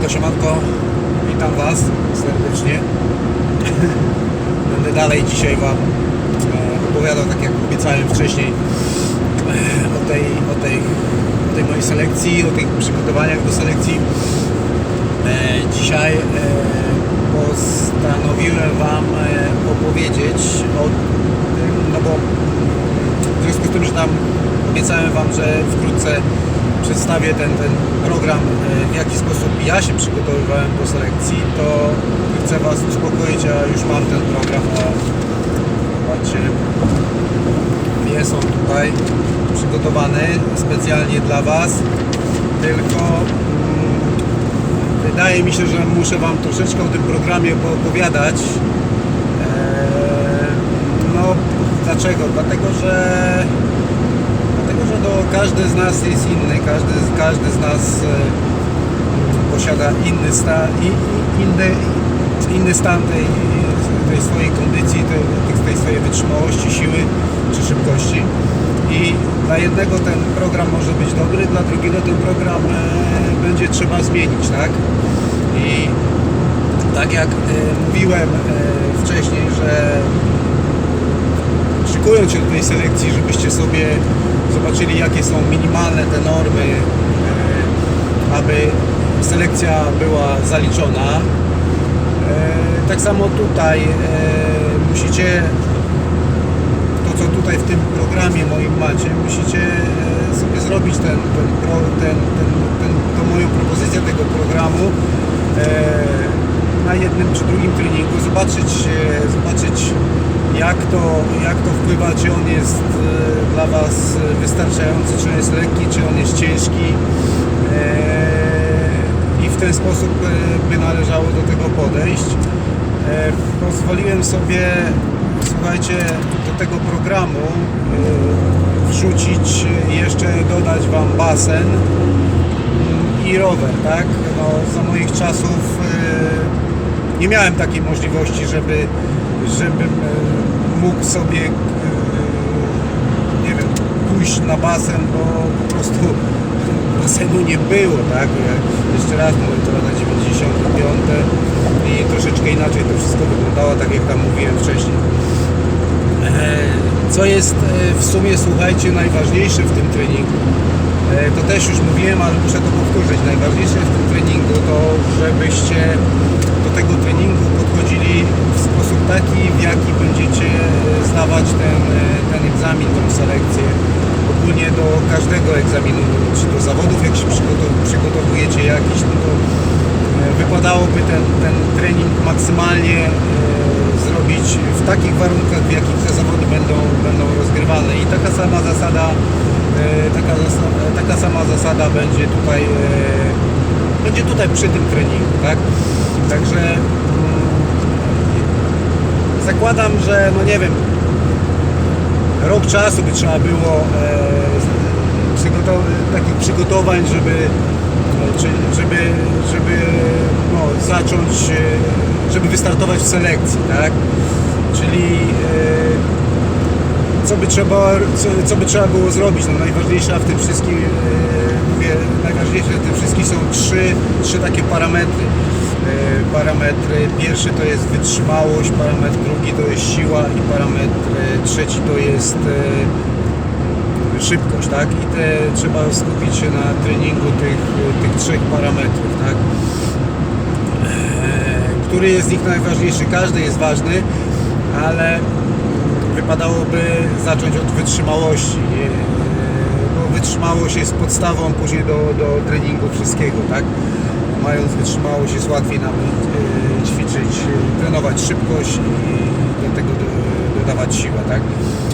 Siemanko, siemanko. Witam Was serdecznie. Będę dalej dzisiaj Wam e, opowiadał, tak jak obiecałem wcześniej, e, o tej, o tej, o tej mojej selekcji, o tych przygotowaniach do selekcji. E, Dzisiaj postanowiłem Wam opowiedzieć o tym, no bo w związku z tym, że tam obiecałem Wam, że wkrótce przedstawię ten, ten program, e, w jaki sposób ja się przygotowywałem do selekcji, to chcę Was uspokoić, a już mam ten program. O, zobaczcie, jest on tutaj przygotowany specjalnie dla Was, tylko mm, wydaje mi się, że muszę Wam troszeczkę o tym programie poopowiadać. Eee, No, dlaczego? Dlatego, że że no, każdy z nas jest inny, każdy, każdy z nas e, posiada inny, sta, i, i, inny, inny stan tej, tej swojej kondycji, tej, tej swojej wytrzymałości, siły czy szybkości. I dla jednego ten program może być dobry, dla drugiego ten program e, będzie trzeba zmienić, tak? I tak jak e, mówiłem wcześniej, że szykując się do tej selekcji, żebyście sobie zobaczyli jakie są minimalne te normy, e, aby selekcja była zaliczona. E, Tak samo tutaj e, musicie to co tutaj w tym programie moim macie, musicie sobie zrobić ten, ten, ten, ten, ten, moją propozycję tego programu na jednym czy drugim treningu, zobaczyć, zobaczyć jak to, jak to wpływa, czy on jest e, dla Was wystarczający, czy on jest lekki, czy on jest ciężki e, i w ten sposób e, by należało do tego podejść. Pozwoliłem sobie, słuchajcie, do tego programu wrzucić, jeszcze dodać Wam basen i rower, tak? No, za moich czasów nie miałem takiej możliwości, żeby, żebym e, mógł sobie e, nie wiem, pójść na basen, bo po prostu basenu nie było, tak? Jeszcze raz mówię, to lata 95 i troszeczkę inaczej to wszystko wyglądało, tak jak tam mówiłem wcześniej. E, Co jest e, w sumie, słuchajcie, najważniejsze w tym treningu, e, to też już mówiłem, ale muszę to powtórzyć. Najważniejsze w tym treningu to, żebyście tego treningu podchodzili w sposób taki, w jaki będziecie e, zdawać ten, e, ten egzamin, tą selekcję. Ogólnie do każdego egzaminu, czy do zawodów, jak się przygotow- przygotowujecie jakiś, no to e, wypadałoby ten, ten trening maksymalnie zrobić w takich warunkach, w jakich te zawody będą, będą rozgrywane. I taka sama zasada, taka, taka sama zasada będzie tutaj, będzie tutaj przy tym treningu, tak? Także mm, zakładam, że no nie wiem, rok czasu by trzeba było e, przygotow- takich przygotowań, żeby, żeby, żeby no, zacząć, e, żeby wystartować w selekcji, tak? Czyli e, co by trzeba, co, co by trzeba było zrobić? No najważniejsze w tym wszystkim, e, mówię, najważniejsze w tym wszystkim są trzy, trzy takie parametry. E, Parametry, pierwszy to jest wytrzymałość, parametr drugi to jest siła i parametr e, trzeci to jest e, szybkość, tak? I te trzeba skupić się na treningu tych, tych trzech parametrów, tak? Który jest z nich najważniejszy? Każdy jest ważny, ale wypadałoby zacząć od wytrzymałości, wytrzymałość jest podstawą później do, do treningu wszystkiego, tak? Mając wytrzymałość jest łatwiej nam e, ćwiczyć, e, trenować szybkość i do tego do, dodawać siłę, tak?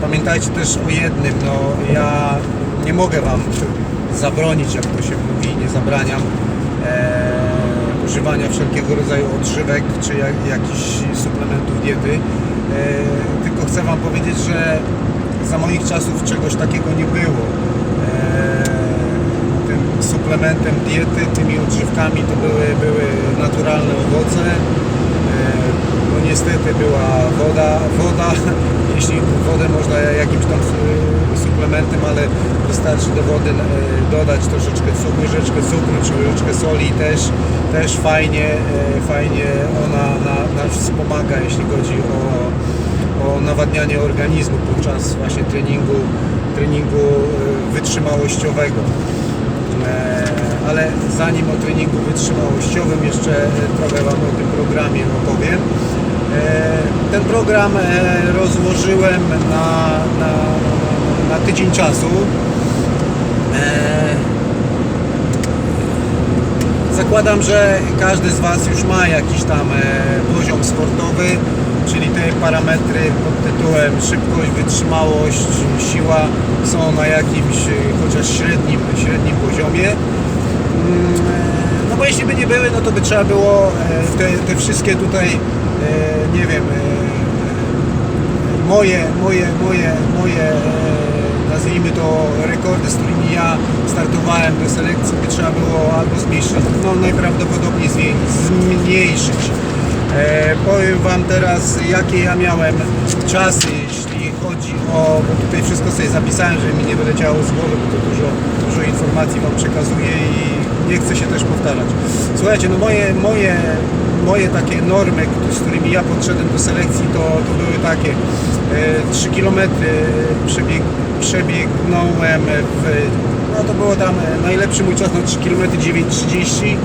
Pamiętajcie też o jednym, no ja nie mogę Wam zabronić, jak to się mówi, nie zabraniam e, używania wszelkiego rodzaju odżywek czy jak, jakichś suplementów diety. E, tylko chcę Wam powiedzieć, że za moich czasów czegoś takiego nie było. E, suplementem diety, tymi odżywkami to były, były naturalne owoce. E, no niestety była woda, woda, jeśli wodę można jakimś tam su- suplementem, ale wystarczy do wody e, dodać troszeczkę cukru, łyżeczkę cukru czy soli też, też fajnie, e, fajnie ona na, nas wspomaga, jeśli chodzi o, o nawadnianie organizmu podczas właśnie treningu, treningu e, wytrzymałościowego. E, Ale zanim o treningu wytrzymałościowym jeszcze e, trochę Wam o tym programie opowiem. E, Ten program rozłożyłem na, na, na tydzień czasu. Zakładam, że każdy z Was już ma jakiś tam poziom sportowy, parametry pod tytułem szybkość, wytrzymałość, siła są na jakimś e, chociaż średnim, średnim poziomie. Mm, No bo jeśli by nie były, no to by trzeba było e, te, te wszystkie tutaj, e, nie wiem, e, moje, moje, moje, moje, nazwijmy to rekordy, z którymi ja startowałem do selekcji, by trzeba było albo zmniejszyć, no najprawdopodobniej zmniejszyć. E, powiem Wam teraz, jakie ja miałem czasy, jeśli chodzi o, bo tutaj wszystko sobie zapisałem, żeby mi nie wyleciało z głowy, bo to dużo, dużo informacji Wam przekazuję i nie chcę się też powtarzać. Słuchajcie, no moje, moje, moje takie normy, z którymi ja podszedłem do selekcji, to, to były takie e, 3 km przebieg, przebiegnąłem w, no to było tam e, najlepszy mój czas na 3 km 9.30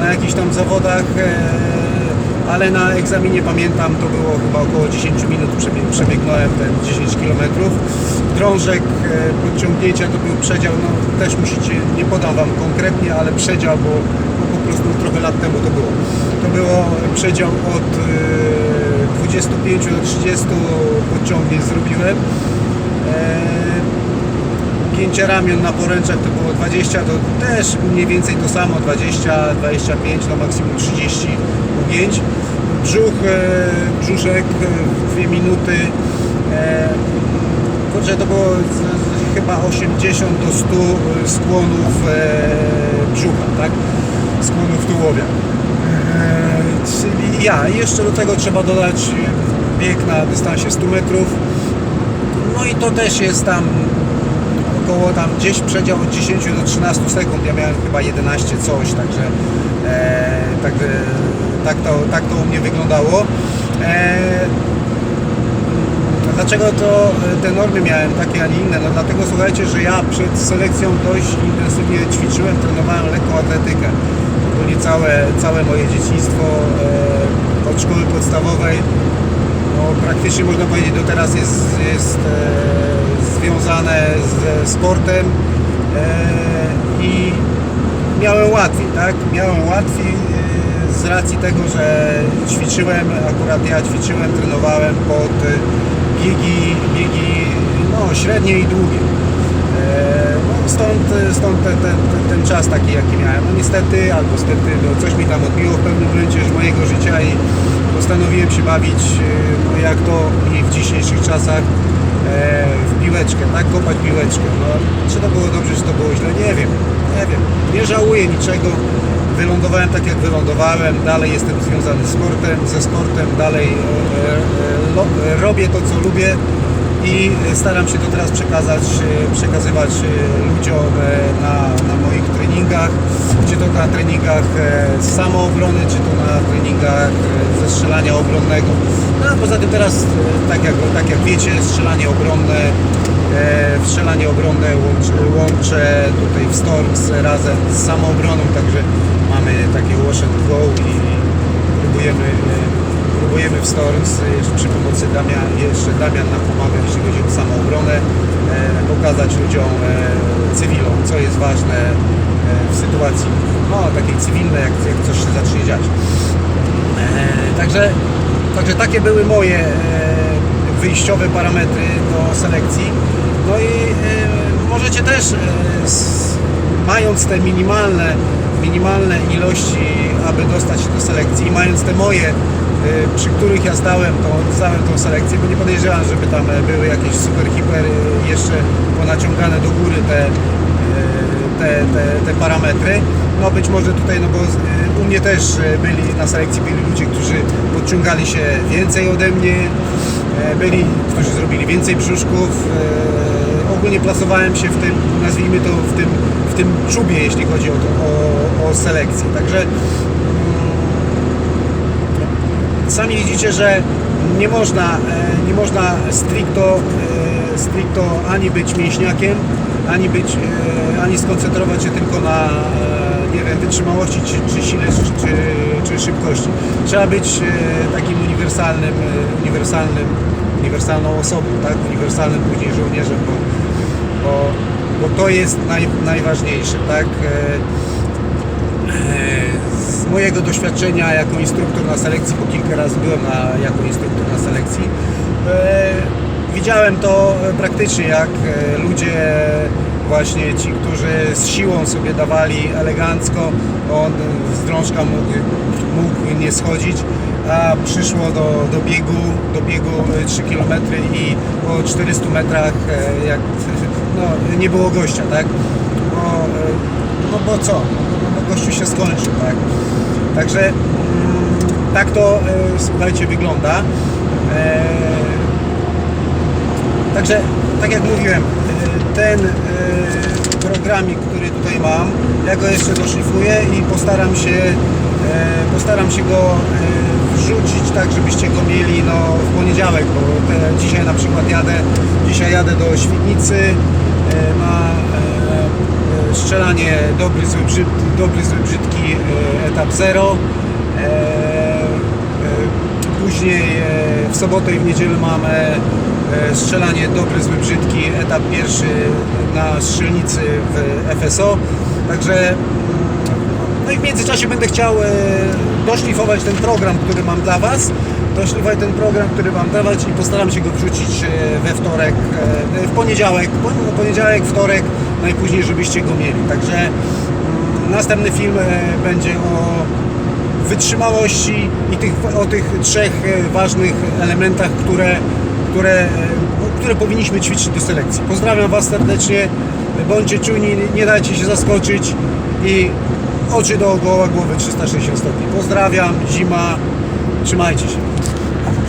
na jakichś tam zawodach e, ale na egzaminie pamiętam, to było chyba około 10 minut przebieg, przebiegnąłem ten 10 km. Drążek e, podciągnięcia to był przedział, no też musicie, nie podam Wam konkretnie, ale przedział, bo, bo po prostu trochę lat temu to było. To było przedział od e, 25 do 30 podciągnięć zrobiłem. E, Gięcie ramion na poręczach to było 20, to też mniej więcej to samo, 20, 25, no maksimum 30 ugięć. Brzuch, e, brzuszek e, w 2 minuty. E, Kurczę, to było chyba 80 do 100 skłonów brzucha, tak? Skłonów tułowia. Czyli ja. Jeszcze do tego trzeba dodać bieg na dystansie 100 metrów. No i to też jest tam około tam gdzieś przedział od 10 do 13 sekund. Ja miałem chyba 11 coś, także e, tak, tak, to, tak to u mnie wyglądało. E, Dlaczego to e, te normy miałem takie, a nie inne? No dlatego słuchajcie, że ja przed selekcją dość intensywnie ćwiczyłem, trenowałem lekką atletykę. To nie całe, całe moje dzieciństwo e, od szkoły podstawowej. No, praktycznie można powiedzieć do teraz jest, jest e, związane ze sportem e, i miałem łatwiej, tak? Miałem łatwiej e, z racji tego, że ćwiczyłem, akurat ja ćwiczyłem, trenowałem pod e, biegi, biegi no, średnie i długie. E, No, stąd stąd ten, ten, ten, ten czas taki jaki miałem. No niestety, albo stety, no, coś mi tam odbiło w pewnym momencie mojego życia i postanowiłem się bawić, e, no, jak to i w dzisiejszych czasach, e, w piłeczkę, tak? Kopać piłeczkę. No, czy to było dobrze, czy to było źle? Nie wiem. Nie wiem. Nie żałuję niczego. Wylądowałem tak jak wylądowałem, dalej jestem związany z sportem, ze sportem, dalej e, e, e, robię to co lubię i staram się to teraz przekazać, e, przekazywać e, ludziom e, na, na moich treningach, czy to na treningach samoobrony, czy to na treningach e, ze strzelania obronnego. No a poza tym teraz, tak jak, tak jak wiecie, strzelanie obronne, strzelanie obronne łączę, łączę tutaj w Storms razem z samoobroną, także mamy takie wash and go i próbujemy próbujemy w Storms e, przy pomocy Damian, jeszcze Damian nam pomaga, jeśli chodzi o samoobronę, e, pokazać ludziom, e, cywilom, co jest ważne w sytuacji no, takiej cywilnej, jak, jak coś się zacznie dziać. Także, także takie były moje wyjściowe parametry do selekcji. No i możecie też, mając te minimalne, minimalne ilości, aby dostać się do selekcji, mając te moje, przy których ja zdałem tą, zdałem tą selekcję, bo nie podejrzewam, żeby tam e, były jakieś super, hiper jeszcze ponaciągane do góry te, e, te, te, te parametry. no być może tutaj, no bo e, u mnie też byli na selekcji byli ludzie, którzy podciągali się więcej ode mnie, e, byli, którzy zrobili więcej brzuszków. e, Ogólnie plasowałem się w tym, nazwijmy to, w tym, w tym czubie, jeśli chodzi o, to, o, o selekcję. Także sami widzicie, że nie można, e, nie można stricto, e, stricto ani być mięśniakiem, ani być, e, ani skoncentrować się tylko na nie wiem, wytrzymałości, czy, czy sile, czy, czy, szybkości. Trzeba być takim uniwersalnym, uniwersalnym, uniwersalną osobą, tak? uniwersalnym później żołnierzem, bo, bo, bo to jest naj, najważniejsze, tak? E, z mojego doświadczenia jako instruktor na selekcji, bo kilka razy byłem na, jako instruktor na selekcji, e, widziałem to praktycznie, jak e, ludzie właśnie ci, którzy z siłą sobie dawali elegancko, on z drążka mógł, mógł nie schodzić, a przyszło do, do biegu, do biegu e, 3 km i po 400 metrach e, jak, no, nie było gościa, tak? Bo, e, no bo co? Gościu się skończył, tak? Także mm, tak to, e, słuchajcie, wygląda. E, Także, tak jak mówiłem, e, ten programik, który tutaj mam, ja go jeszcze doszlifuję i postaram się, postaram się go wrzucić tak, żebyście go mieli no, w poniedziałek, bo dzisiaj na przykład jadę, dzisiaj jadę do Świdnicy strzelanie dobry, zły, dobry, zły, brzydki e, etap 0. E, e, Później w sobotę i w niedzielę mamy strzelanie dobry, zły, brzydki, etap pierwszy na strzelnicy w FSO. Także no i w międzyczasie będę chciał doszlifować ten program, który mam dla Was. Doszlifować ten program, który mam dawać i postaram się go wrzucić we wtorek, w poniedziałek, po- poniedziałek, wtorek, najpóźniej, żebyście go mieli. Także mm, następny film e, będzie o wytrzymałości i tych, o tych trzech e, ważnych elementach, które, które, e, które powinniśmy ćwiczyć do selekcji. Pozdrawiam Was serdecznie, bądźcie czujni, nie dajcie się zaskoczyć i oczy dookoła głowy 360 stopni. Pozdrawiam, zima, trzymajcie się.